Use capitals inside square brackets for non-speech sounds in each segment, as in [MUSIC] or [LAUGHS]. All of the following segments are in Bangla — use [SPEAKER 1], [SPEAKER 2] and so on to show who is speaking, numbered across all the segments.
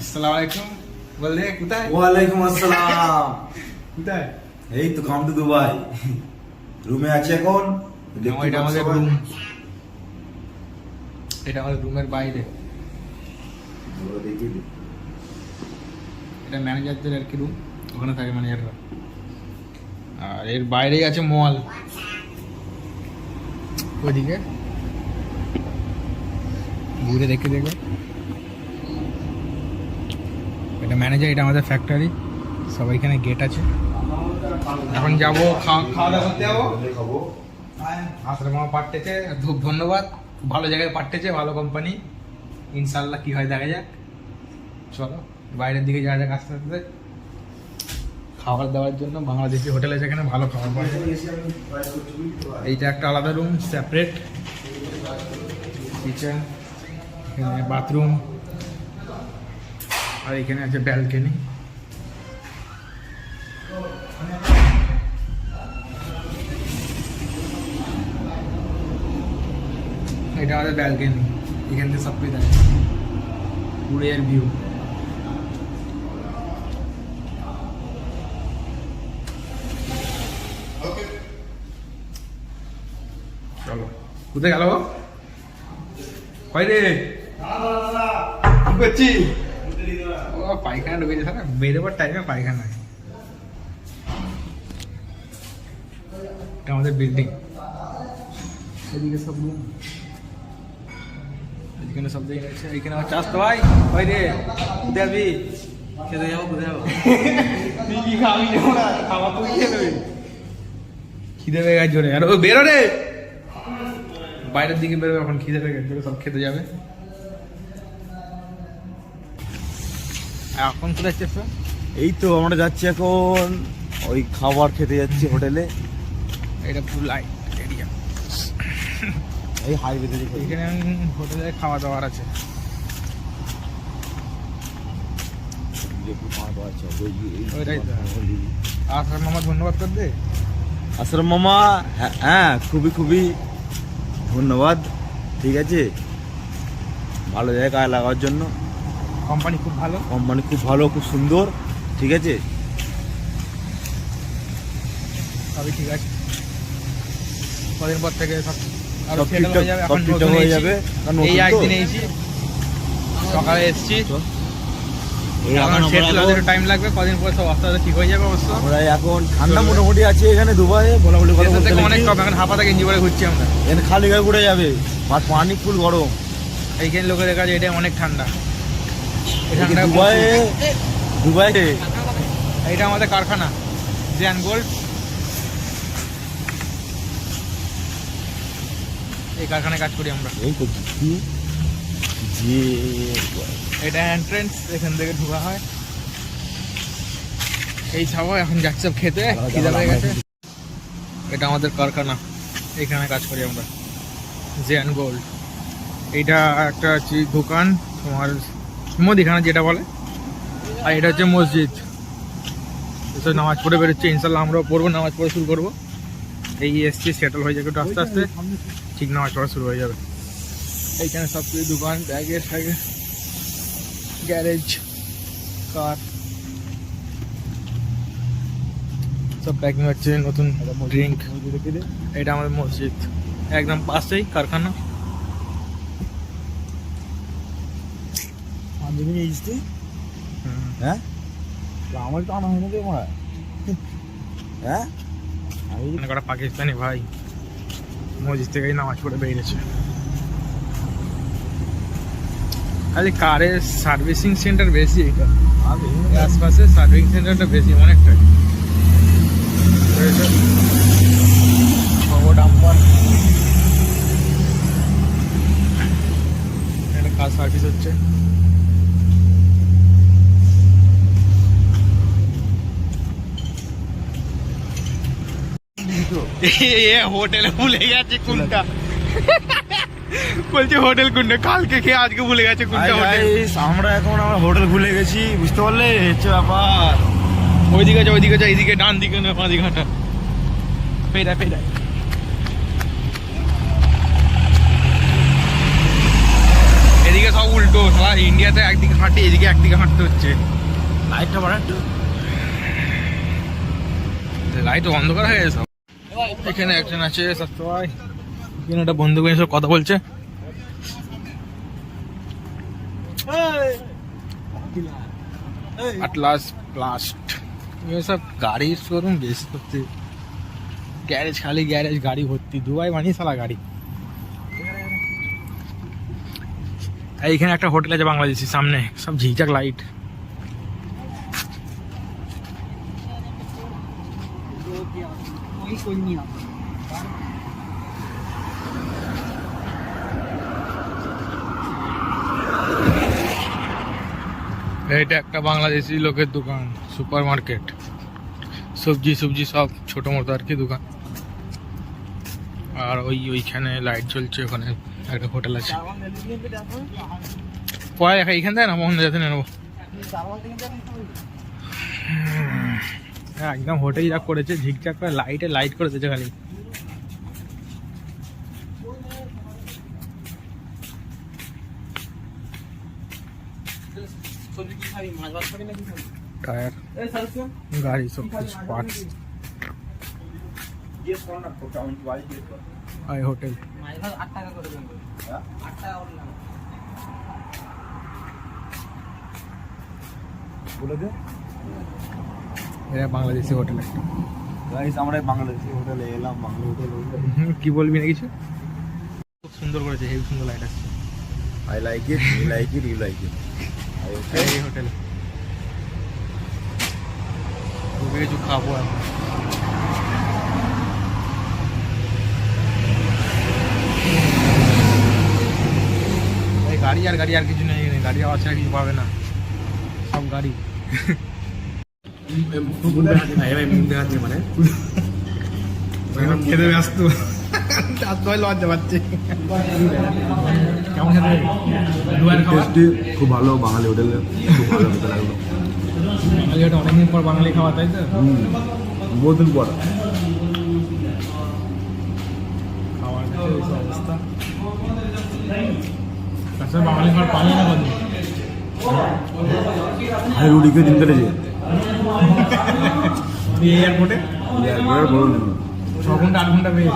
[SPEAKER 1] আসসালামু আলাইকুম বললে কোথায়?
[SPEAKER 2] ওয়ালাইকুম আসসালাম।
[SPEAKER 1] কোথায়?
[SPEAKER 2] এই তো কাম টু দুবাই। রুমে আছি এখন।
[SPEAKER 1] এটা আমাদের রুম। এটা আমাদের রুমের বাইরে। এটা ম্যানেজারদের আর কি রুম। ওখানে থাকে ম্যানেজাররা। আর এর বাইরেই আছে মল। ওইদিকে। ঘুরে দেখে দেখো। এটা ম্যানেজার এটা আমাদের ফ্যাক্টরি সবাই এখানে গেট আছে। এখন যাব, খাওয়া খাওয়া দাওয়া আসলে মামা পাঠতেছে খুব ধন্যবাদ। ভালো জায়গায় পাঠতেছে ভালো কোম্পানি ইনশাল্লাহ কি হয় দেখা যাক। চলো, বাইরের দিকে যাওয়া যাক আস্তে আস্তে। খাবার দাবার জন্য বাংলাদেশি হোটেলে যেখানে ভালো খাবার পাওয়া যায়। এইটা একটা আলাদা রুম সেপারেট কিচেন এখানে বাথরুম আর এখানে আছে ব্যালকনি। এটা আমাদের ব্যালকনি। এখান থেকে সব কিছু দেখা যায়। পুরো এর ভিউ চলো। কোথায় গেল কই রে। কি করছি পায়খানা ঢুকেছে সারা বেরোবার টাইমে পায়খানা এটা আমাদের বিল্ডিং এদিকে সব এখানে সব জায়গায় আছে। এখানে আমার চাষ তো ভাই। ভাই রে কোথায় যাবি খেতে যাব কোথায় যাব? [LAUGHS] তুই কি খাবি যাব না খাওয়া তুই খেয়ে নেবি খিদে পেয়ে গেছে জোরে। আর ও বেরো রে! বাইরের দিকে বেরোবে এখন খিদে পেয়ে গেছে সব খেতে যাবে। এখন কোথায় যাচ্ছে
[SPEAKER 2] এই তো আমরা যাচ্ছি এখন ওই খাবার খেতে যাচ্ছি হোটেলে।
[SPEAKER 1] এটা পুরো লাইট এরিয়া
[SPEAKER 2] এই হাইওয়ে থেকে
[SPEAKER 1] এখানে হোটেলে খাওয়া দাওয়ার আছে। মামা ধন্যবাদ কর দে।
[SPEAKER 2] আসলাম মামা হ্যাঁ, হ্যাঁ খুবই খুবই ধন্যবাদ। ঠিক আছে? ভালো জায়গায় লাগার জন্য।
[SPEAKER 1] কোম্পানি খুব ভালো।
[SPEAKER 2] কোম্পানি খুব ভালো খুব সুন্দর ঠিক আছে?
[SPEAKER 1] সবই ঠিক আছে। কদিন পর থেকে সব আরও
[SPEAKER 2] সব
[SPEAKER 1] হয়ে যাবে এখন নতুন
[SPEAKER 2] হয়ে যাবে।
[SPEAKER 1] এই একদিন এসেছি। সকালে এসেছি। এখন
[SPEAKER 2] এখন
[SPEAKER 1] সেটেল হতে টাইম লাগবে কদিন পর সব ঠিক হয়ে যাবে অবশ্য।
[SPEAKER 2] আমরা এখন ঠান্ডা মোটামুটি আছে এখানে দুবাইয়ে বলা বলি কথা বলতে
[SPEAKER 1] অনেক কম এখন হাফা থেকে ঘুরছি আমরা।
[SPEAKER 2] এখানে খালি গায়ে ঘুরে যাবে আর পানি ফুল গরম।
[SPEAKER 1] এইখানে লোকের কাছে এটা অনেক ঠান্ডা।
[SPEAKER 2] দুবাইয়ে
[SPEAKER 1] এটা আমাদের কারখানা জ্যান গোল্ড এই কারখানায় কাজ করি আমরা।
[SPEAKER 2] এই তো যে
[SPEAKER 1] এটা এন্ট্রেন্স এখান থেকে ঢোকা হয়। এই ছাবো এখন যাচ্ছে সব খেতে খিদে পেয়ে গেছে। এটা আমাদের কারখানা এখানে কাজ করি আমরা। জেন গোল্ড এইটা একটা দোকান তোমার মুদিখানা যেটা বলে। আর এটা হচ্ছে মসজিদ। এসব নামাজ পড়ে বেরোচ্ছে ইনশাল্লাহ আমরাও পড়ব, নামাজ পড়ে শুরু করব। এই এসছি সেটেল হয়ে যাবে একটু আস্তে আস্তে। ঠিক নামাজ পড়া শুরু হয়ে যাবে। এইখানে সব কিছু, দোকান ব্যাগের ফ্যাগের গ্যারেজ কার সব প্যাকিং হচ্ছে নতুন ড্রিঙ্ক এটা আমাদের মসজিদ। একদম পাশেই কারখানা।
[SPEAKER 2] নিয়ে এসছি। হ্যাঁ? আমার তো আনা হয়নি মা হ্যাঁ। আমি
[SPEAKER 1] কটা পাকিস্তানি ভাই মসজিদ থেকেই নামাজ পড়ে বেরিয়েছে। খালি কারের সার্ভিসিং সেন্টার বেশি। এটা আশপাশে সার্ভিসিং সেন্টারটা বেশি অনেকটাই খবর ডাম্পার একটা কার সার্ভিস হচ্ছে। এ হোটেলে ভুলে গেছে কোনটা? বলছে হোটেল কোনটা? কালকে খেয়ে আজকে ভুলে গেছে কোনটা হোটেল?
[SPEAKER 2] আমরা এখন আমরা হোটেল ভুলে গেছি বুঝতে পারলে? হচ্ছে ব্যাপার।
[SPEAKER 1] ওইদিকে আছে ওইদিকে এইদিকে ডান দিকে না পাঁচ ঘাটা পেটা পেটা এদিকে সব উল্টো সালা ইন্ডিয়াতে একদিকে হাঁটি এদিকে একদিকে হাঁটতে হচ্ছে।
[SPEAKER 2] লাইটটা বাড়া একটু
[SPEAKER 1] লাইট অন্ধকার হয়ে গেছে। এখানে একজন আছে সবাই এখানে একটা বন্ধু করে সব কথা বলছে। আটলাস প্লাস্ট গাড়ির শোরুম গ্যারেজ খালি গ্যারেজ গাড়ি ভর্তি। গাড়ি। এইখানে একটা হোটেল আছে বাংলাদেশি সামনে, সব ঝিকঝাক লাইট এটা একটা বাংলাদেশি লোকের দোকান সুপার মার্কেট সবজি সবজি সব ছোট মোটো আর কি দোকান। আর ওই ওইখানে লাইট জ্বলছে ওখানে একটা হোটেল আছে। পরে দেখা এইখান থেকে না মোহন যাতে নেব হ্যাঁ একদম হোটেল যা করেছে, ঝিকঝাক করে লাইটে লাইট করে দিয়েছে খালি। গাড়ি হোটেল।
[SPEAKER 2] বলে দে।
[SPEAKER 1] এটা বাংলাদেশি হোটেল। একটা
[SPEAKER 2] গাইস আমরা বাংলাদেশি হোটেলে এলাম বাংলা হোটেল
[SPEAKER 1] হুম, কি বলবি না কিছু? খুব সুন্দর করেছে হেভি সুন্দর লাইট আসছে।
[SPEAKER 2] I like it you like it you like it
[SPEAKER 1] এই হোটেল। ঢুকে কিছু খাব এখন। এই গাড়ি আর গাড়ি আর কিছু নেই। গাড়ি আওয়াজ ছাড়া কিছু পাবে না। সব গাড়ি। ব্যস্ত কেমন খেতে
[SPEAKER 2] টেস্টি খুব ভালো বাঙালি হোটেলে লাগল
[SPEAKER 1] অনেকদিন পর বাঙালি খাওয়া তাই তো
[SPEAKER 2] বহুদিন পর
[SPEAKER 1] খাওয়ার অবস্থা তাছাড়া বাঙালি খাবার পাই না
[SPEAKER 2] আমি রুটিকে দিন কেটেছে
[SPEAKER 1] এয়ারপোর্টে
[SPEAKER 2] এয়ারপোর্টের বড় নেই
[SPEAKER 1] ছ ঘণ্টা আট ঘণ্টা বেশ।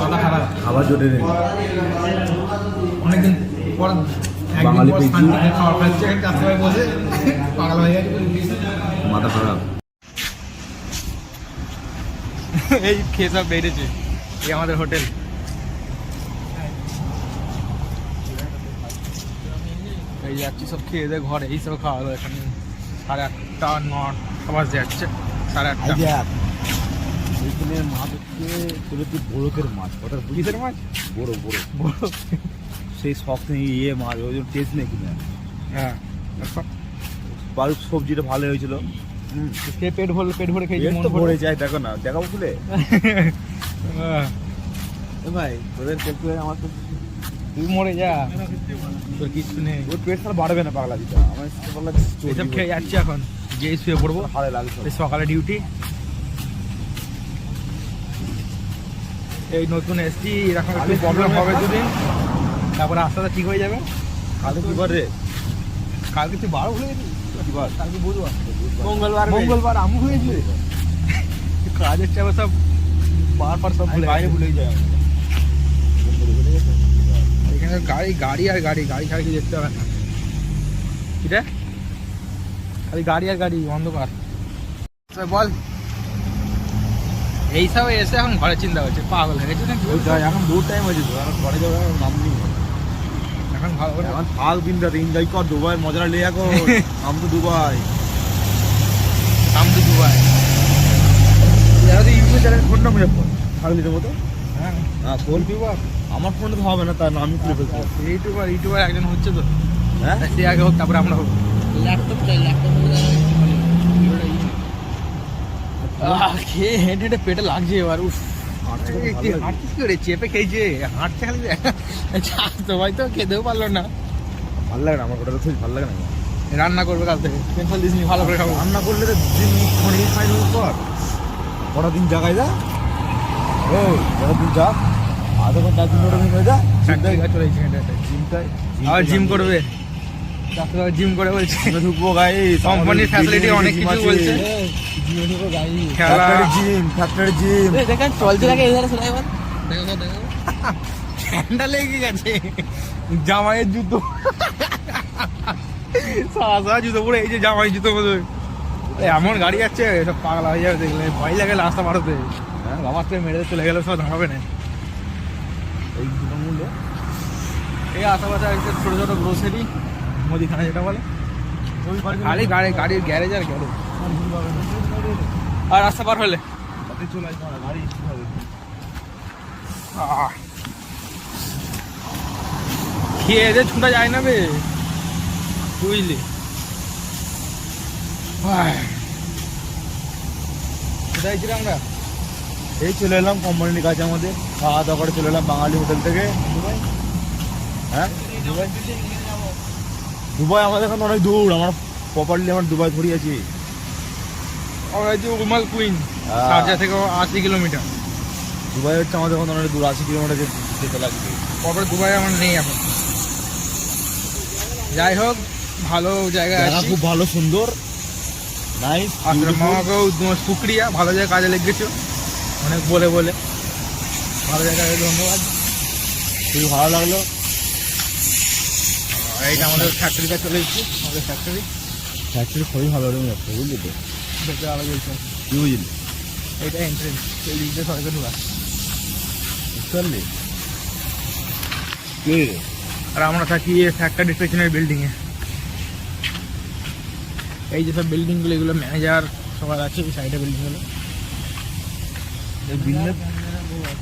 [SPEAKER 1] মাথা খারাপ।
[SPEAKER 2] খাবার জোটে নেই।
[SPEAKER 1] অনেকদিন পর
[SPEAKER 2] বাঙালি
[SPEAKER 1] খাবার খাচ্ছে বসে পাগল হয়ে
[SPEAKER 2] মাথা খারাপ।
[SPEAKER 1] এই খেয়ে সব বেড়েছে এই আমাদের হোটেল। এই যাচ্ছি সব খেয়ে দিয়ে ঘরে এই সব খাওয়া দাওয়া এখানে। সাড়ে আটটা নটা বাজে যাচ্ছে সাড়ে আটটা।
[SPEAKER 2] এইখানে মাছ হচ্ছে তোর হচ্ছে বড়কের মাছ?
[SPEAKER 1] কিসের মাছ?
[SPEAKER 2] বড় বড়।
[SPEAKER 1] বড়
[SPEAKER 2] সেই শখ নেই ইয়ে মাছ ওই জন্য টেস্ট নেই কিনা।
[SPEAKER 1] হ্যাঁ
[SPEAKER 2] সবজিটা ভালো হয়েছিল। হুম
[SPEAKER 1] খেয়ে পেট ভরে পেট ভরে
[SPEAKER 2] পেট
[SPEAKER 1] ভরে।
[SPEAKER 2] যায় দেখো না দেখাবো খুলে। [LAUGHS]
[SPEAKER 1] হ্যাঁ,
[SPEAKER 2] ভাই তোদের আমার তো
[SPEAKER 1] তুই মরে যা। তোর কিছু নেই।
[SPEAKER 2] ওর পেট তাহলে বাড়বে না পাগলা দিটা আমার পাগলা
[SPEAKER 1] এসব খেয়ে যাচ্ছি এখন। গিয়ে শুয়ে পড়ব।
[SPEAKER 2] হাড়ে লাগছে।
[SPEAKER 1] সকালে ডিউটি। এই নতুন এসছি এরকম একটু প্রবলেম হবে দুদিন। তারপরে আস্তে আস্তে ঠিক হয়ে যাবে।
[SPEAKER 2] কালকে কি বার রে
[SPEAKER 1] কালকে তুই বারো ভুলে গেছিস
[SPEAKER 2] কি বার?
[SPEAKER 1] কালকে বুধবার।
[SPEAKER 2] মঙ্গলবার
[SPEAKER 1] মঙ্গলবার আমু হয়েছে। কাজের চাপে সব বার পার সব ভুলে
[SPEAKER 2] বাইরে ভুলে
[SPEAKER 1] এখানে গাড়ি গাড়ি আর গাড়ি গাড়ি ছাড়া কি দেখতে হবে না। কি রে? খালি গাড়ি আর গাড়ি অন্ধকার। বল। এইসব এসে এখন ঘরে চিন্তা করছে পাগল হয়ে গেছে
[SPEAKER 2] এখন দূর টাইম আছে তো এখন ঘরে যাওয়ার নাম নেই।
[SPEAKER 1] এখন ভালো করে
[SPEAKER 2] এখন থাক বিন্দাতে এনজয় কর দুবাই মজাটা লে এখন। [LAUGHS] আম তো দুবাই।
[SPEAKER 1] নাম তো দুবাই।
[SPEAKER 2] যারা তো ইউটিউবে চ্যানেল ফোন না মুজফর থাকলি তো। মতো
[SPEAKER 1] হ্যাঁ।
[SPEAKER 2] হ্যাঁ ফোন আমার ফোনে তো হবে না তার নামই খুলে ফেলতে
[SPEAKER 1] ইউটিউবার ইউটিউবার একজন হচ্ছে তো।
[SPEAKER 2] হ্যাঁ?
[SPEAKER 1] সে আগে হোক তারপরে আমরা হোক। ল্যাপটপ চাই ল্যাপটপ খেয়ে হেঁটে হেঁটে পেটে লাগছে এবার উফ। হাঁটছিস করে? চেপে খেয়েছে হাঁটছে খালি তো ভাই তো খেতেও পারল না।
[SPEAKER 2] ভালো লাগে না আমার ওটা তো ভালো লাগে না।
[SPEAKER 1] রান্না করবে কাল থেকে। টেনশন দিস নি ভালো করে খাব।
[SPEAKER 2] রান্না করলে তো দিন খাই পর। কটা দিন জায়গায় যা।
[SPEAKER 1] জিম করবে? ডাক্তার জিম করে বলছে।
[SPEAKER 2] আমরা ঢুকবো গাইস
[SPEAKER 1] কোম্পানির ফ্যাসিলিটি অনেক কিছু বলছে। খেলা।
[SPEAKER 2] জিম ফ্যাক্টরি জিম
[SPEAKER 3] দেখেন চলছে নাকি এই শোনা এবার দেখো দেখো
[SPEAKER 1] ঠান্ডা লেগে গেছে। জামাইয়ের জুতো। সাদা জুতো পরে এই যে জামাই জুতো এমন গাড়ি আছে সব পাগলা হয়ে যাবে দেখলে। ভয় লাগে রাস্তা থেকে মেরে চলে গেলে সব দাঁড়াবে না।
[SPEAKER 2] এই
[SPEAKER 1] এই আশেপাশে একটা ছোটো ছোটো গ্রোসারি মুদিখানা যেটা বলে। খালি গাড়ি গাড়ির গ্যারেজ আর গ্যারেজ আর রাস্তা পার হলে?
[SPEAKER 2] চলে আসবে গাড়ি হবে।
[SPEAKER 1] খেয়ে ছুটা যায় না বে? বুঝলি? আহ। কোথায় ছিলাম আমরা?
[SPEAKER 2] এই চলে এলাম কোম্পানির কাছে আমাদের। খাওয়া দাওয়া করে চলে এলাম বাঙালি হোটেল থেকে। দুবাই হ্যাঁ? দুবাই আমাদের এখন অনেক দূর। আমার প্রপারলি আমার দুবাই ধরি আছি।
[SPEAKER 1] উমাল কুইন
[SPEAKER 2] আহ।
[SPEAKER 1] সারজা থেকে আশি কিলোমিটার।
[SPEAKER 2] দুবাই হচ্ছে আমাদের এখন অনেক দূর আশি কিলোমিটার যেতে লাগবে।
[SPEAKER 1] তারপরে দুবাই আমার নেই এখন। যাই হোক ভালো
[SPEAKER 2] জায়গা
[SPEAKER 1] আছি।
[SPEAKER 2] খুব ভালো সুন্দর। নাইস
[SPEAKER 1] আপনার মামাকেও শুক্রিয়া ভালো জায়গায় কাজে লেগেছো। অনেক বলে বলে। ভালো জায়গায় ধন্যবাদ।
[SPEAKER 2] খুবই ভালো লাগল।
[SPEAKER 1] আর এইটা আমাদের ফ্যাক্টরিতে চলে এসেছি আমাদের ফ্যাক্টরি
[SPEAKER 2] ফ্যাক্টরি খুবই ভালো রকম যাচ্ছে বুঝলি তো?
[SPEAKER 1] দেখতে আলো জ্বলছে
[SPEAKER 2] কি বুঝলি?
[SPEAKER 1] এইটা এন্ট্রেন্স এই দিক দিয়ে সবাইকে ঢুকা।
[SPEAKER 2] বুঝতে কি?
[SPEAKER 1] আর আমরা থাকি ফ্যাক্টরি পেছনের বিল্ডিংয়ে এই যে সব বিল্ডিংগুলো এগুলো ম্যানেজার সবার আছে এই সাইডে বিল্ডিংগুলো
[SPEAKER 2] এই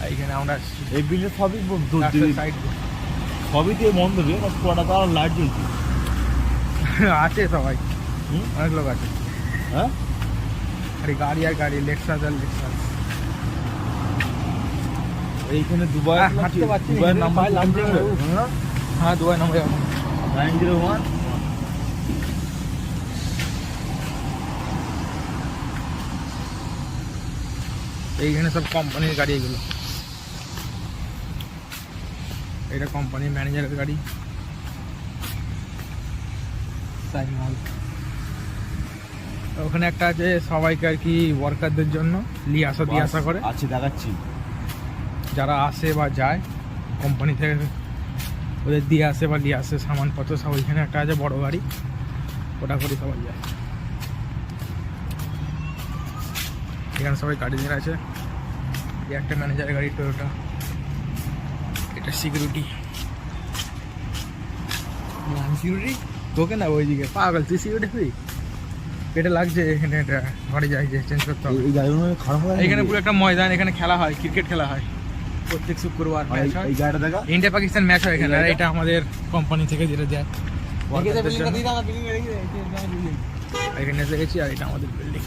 [SPEAKER 1] আর এখানে আমরা
[SPEAKER 2] এই বিজনেস সবই সবই দিয়ে বন্ধ রে পুরোটা তো আর লাইট জ্বলছে।
[SPEAKER 1] আছে সবাই? অনেক লোক আছে।
[SPEAKER 2] হ্যাঁ?
[SPEAKER 1] আর গাড়ি আর গাড়ি লেক্সাস আর লেক্সাস
[SPEAKER 2] এইখানে দুবাই
[SPEAKER 1] না,
[SPEAKER 2] নাম্বার হ্যাঁ
[SPEAKER 1] Dubai number
[SPEAKER 2] nine zero one.
[SPEAKER 1] এইখানে সব কোম্পানির গাড়ি এগুলো। এটা কোম্পানির ম্যানেজারের গাড়ি। ওখানে একটা আছে সবাইকে আর কি ওয়ার্কারদের জন্য নিয়ে আসা দিয়ে আসা করে।
[SPEAKER 2] আছে দেখাচ্ছি।
[SPEAKER 1] যারা আসে বা যায় কোম্পানি থেকে ওদের দিয়ে আসে বা নিয়ে আসে সামানপত্র সব ওইখানে একটা আছে বড় গাড়ি। ওটা করে সবাই যায়। এখানে সবাই গার্ডিয়ান আছে। এই একটা ম্যানেজারের গাড়ি টয়োটা এটা সিকিউরিটি সিকিউরিটি তোকে না ওইদিকে পাগল তুই সিকিউরিটি তুই পেটে লাগছে এখানে এটা ঘরে যাই যে চেঞ্জ করতে হবে।
[SPEAKER 2] এই- এই গাড়িগুলো খারাপ হয়
[SPEAKER 1] এখানে পুরো একটা ময়দান এখানে খেলা হয় ক্রিকেট খেলা হয়। প্রত্যেক শুক্রবার ম্যাচ হয়।
[SPEAKER 2] এই গাড়িটা দেখা?
[SPEAKER 1] ইন্ডিয়া পাকিস্তান ম্যাচ হয় এখানে আর এটা আমাদের কোম্পানি থেকে যেটা।
[SPEAKER 3] দিয়ে
[SPEAKER 1] এখানে এসে গেছি আর এটা আমাদের বিল্ডিং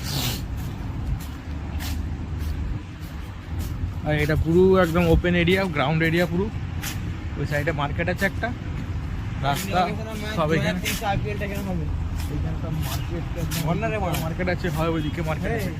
[SPEAKER 1] আর এটা পুরো একদম ওপেন এরিয়া গ্রাউন্ড এরিয়া পুরো। ওই সাইডে মার্কেট আছে একটা। রাস্তা সব এখানে। মার্কেট আছে হয় ওইদিকে মার্কেট আছে।